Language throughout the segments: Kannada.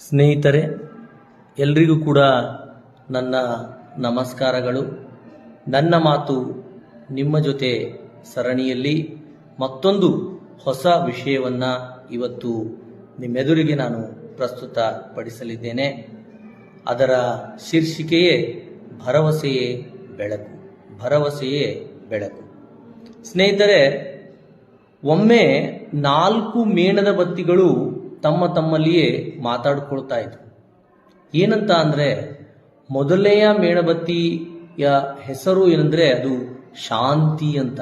ಸ್ನೇಹಿತರೆ, ಎಲ್ರಿಗೂ ಕೂಡ ನನ್ನ ನಮಸ್ಕಾರಗಳು. ನನ್ನ ಮಾತು ನಿಮ್ಮ ಜೊತೆ ಸರಣಿಯಲ್ಲಿ ಮತ್ತೊಂದು ಹೊಸ ವಿಷಯವನ್ನು ಇವತ್ತು ನಿಮ್ಮೆದುರಿಗೆ ನಾನು ಪ್ರಸ್ತುತ ಪಡಿಸಲಿದ್ದೇನೆ ಅದರ ಶೀರ್ಷಿಕೆಯೇ ಭರವಸೆಯೇ ಬೆಳಕು ಭರವಸೆಯೇ ಬೆಳಕು. ಸ್ನೇಹಿತರೆ, ಒಮ್ಮೆ ನಾಲ್ಕು ಮೇಣದ ಬತ್ತಿಗಳು ತಮ್ಮ ತಮ್ಮಲ್ಲಿಯೇ ಮಾತಾಡಿಕೊಳ್ತಾ ಇದ್ರು. ಏನಂತ ಅಂದ್ರೆ, ಮೊದಲನೆಯ ಮೇಣಬತ್ತಿಯ ಹೆಸರು ಏನಂದ್ರೆ ಅದು ಶಾಂತಿ ಅಂತ.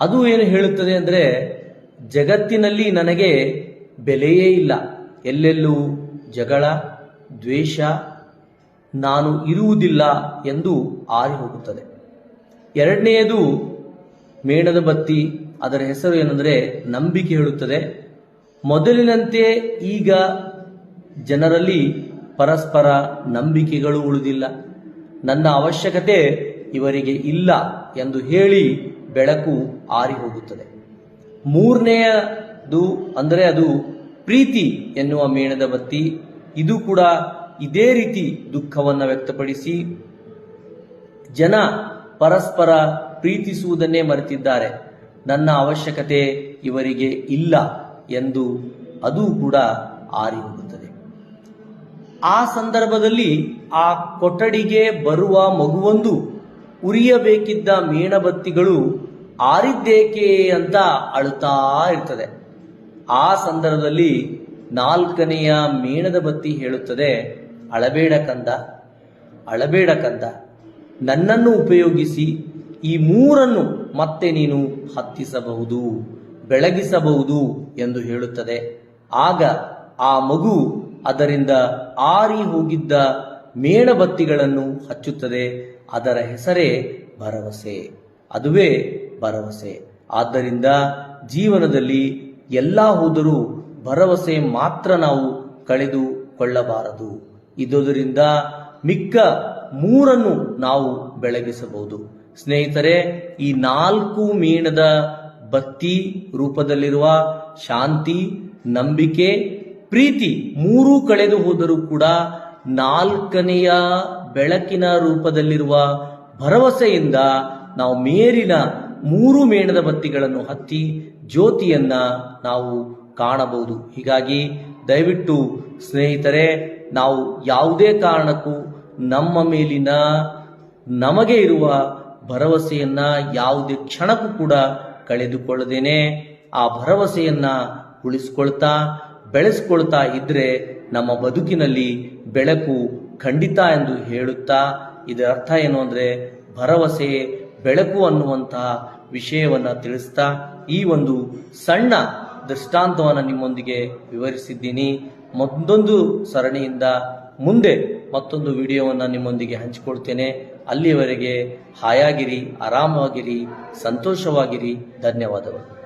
ಅದು ಏನು ಹೇಳುತ್ತದೆ ಅಂದ್ರೆ, ಜಗತ್ತಿನಲ್ಲಿ ನನಗೆ ಬೆಲೆಯೇ ಇಲ್ಲ. ಎಲ್ಲೆಲ್ಲೂ ಜಗಳ, ದ್ವೇಷ, ನಾನು ಇರುವುದಿಲ್ಲ ಎಂದು ಆರಿ ಹೋಗುತ್ತದೆ. ಎರಡನೆಯದು ಮೇಣದ ಬತ್ತಿ, ಅದರ ಹೆಸರು ಏನಂದ್ರೆ ನಂಬಿಕೆ ಹೇಳುತ್ತದೆ. ಮೊದಲಿನಂತೆ ಈಗ ಜನರಲ್ಲಿ ಪರಸ್ಪರ ನಂಬಿಕೆಗಳು ಉಳಿದಿಲ್ಲ. ನನ್ನ ಅವಶ್ಯಕತೆ ಇವರಿಗೆ ಇಲ್ಲ ಎಂದು ಹೇಳಿ ಬೆಳಕು ಆರಿ ಹೋಗುತ್ತದೆ. ಮೂರನೆಯದು ಅಂದರೆ ಅದು ಪ್ರೀತಿ ಎನ್ನುವ ಮೇಣದ ಬತ್ತಿ. ಇದು ಕೂಡ ಇದೇ ರೀತಿ ದುಃಖವನ್ನು ವ್ಯಕ್ತಪಡಿಸಿ ಜನ ಪರಸ್ಪರ ಪ್ರೀತಿಸುವುದನ್ನೇ ಮರೆತಿದ್ದಾರೆ. ನನ್ನ ಅವಶ್ಯಕತೆ ಇವರಿಗೆ ಇಲ್ಲ. ಎಂದು ಅದು ಕೂಡ ಆರಿ ಹೋಗುತ್ತದೆ. ಆ ಸಂದರ್ಭದಲ್ಲಿ ಆ ಕೊಠಡಿಗೆ ಬರುವ ಮಗುವೊಂದು ಉರಿಯಬೇಕಿದ್ದ ಮೇಣಬತ್ತಿಗಳು ಆರಿದ್ದೇಕೆ ಅಂತ ಅಳುತ್ತಾ ಇರ್ತದೆ. ಆ ಸಂದರ್ಭದಲ್ಲಿ ನಾಲ್ಕನೆಯ ಮೇಣದ ಬತ್ತಿ ಹೇಳುತ್ತದೆ, ಅಳಬೇಡ ಕಂದ ಅಳಬೇಡ ಕಂದ, ನನ್ನನ್ನು ಉಪಯೋಗಿಸಿ ಈ ಮೂರನ್ನು ಮತ್ತೆ ನೀನು ಹತ್ತಿಸಬಹುದು. ಬೆಳಗಿಸಬಹುದು ಎಂದು ಹೇಳುತ್ತದೆ. ಆಗ ಆ ಮಗು ಅದರಿಂದ ಆರಿ ಹೋಗಿದ್ದ ಮೇಣಬತ್ತಿಗಳನ್ನು ಹಚ್ಚುತ್ತದೆ. ಅದರ ಹೆಸರೇ ಭರವಸೆ. ಅದುವೇ ಭರವಸೆ. ಆದ್ದರಿಂದ ಜೀವನದಲ್ಲಿ ಎಲ್ಲ ಹೋದರೂ ಭರವಸೆ ಮಾತ್ರ ನಾವು ಕಳೆದುಕೊಳ್ಳಬಾರದು ಇದುದರಿಂದ ಮಿಕ್ಕ ಮೂರನ್ನು ನಾವು ಬೆಳಗಿಸಬಹುದು. ಸ್ನೇಹಿತರೆ, ಈ ನಾಲ್ಕು ಮೇಣದ ಬತ್ತಿ ರೂಪದಲ್ಲಿರುವ ಶಾಂತಿ, ನಂಬಿಕೆ, ಪ್ರೀತಿ ಮೂರೂ ಕಳೆದು ಹೋದರೂ ಕೂಡ ನಾಲ್ಕನೆಯ ಬೆಳಕಿನ ರೂಪದಲ್ಲಿರುವ ಭರವಸೆಯಿಂದ ನಾವು ಮೇರಿನ ಮೂರು ಮೇಣದ ಬತ್ತಿಗಳನ್ನು ಹತ್ತಿ ಜ್ಯೋತಿಯನ್ನ ನಾವು ಕಾಣಬಹುದು. ಹೀಗಾಗಿ ದಯವಿಟ್ಟು ಸ್ನೇಹಿತರೆ, ನಾವು ಯಾವುದೇ ಕಾರಣಕ್ಕೂ ನಮ್ಮ ಮೇಲಿನ ನಮಗೆ ಇರುವ ಭರವಸೆಯನ್ನ ಯಾವುದೇ ಕ್ಷಣಕ್ಕೂ ಕೂಡ ಕಳೆದುಕೊಳ್ಳದೇನೆ ಆ ಭರವಸೆಯನ್ನ ಉಳಿಸ್ಕೊಳ್ತಾ, ಬೆಳೆಸ್ಕೊಳ್ತಾ ಇದ್ರೆ ನಮ್ಮ ಬದುಕಿನಲ್ಲಿ ಬೆಳಕು ಖಂಡಿತ ಎಂದು ಹೇಳುತ್ತಾ, ಇದರ ಅರ್ಥ ಏನು ಅಂದ್ರೆ ಭರವಸೆ, ಬೆಳಕು ಅನ್ನುವಂತಹ ವಿಷಯವನ್ನ ತಿಳಿಸ್ತಾ, ಈ ಒಂದು ಸಣ್ಣ ದೃಷ್ಟಾಂತವನ್ನು ನಿಮ್ಮೊಂದಿಗೆ ವಿವರಿಸಿದ್ದೀನಿ. ಮತ್ತೊಂದು ಸರಣಿಯಿಂದ ಮುಂದೆ ಮತ್ತೊಂದು ವಿಡಿಯೋವನ್ನು ನಿಮ್ಮೊಂದಿಗೆ ಹಂಚಿಕೊಳ್ತೇನೆ. ಅಲ್ಲಿಯವರೆಗೆ ಹಾಯಾಗಿರಿ ಆರಾಮವಾಗಿರಿ ಸಂತೋಷವಾಗಿರಿ. ಧನ್ಯವಾದಗಳು.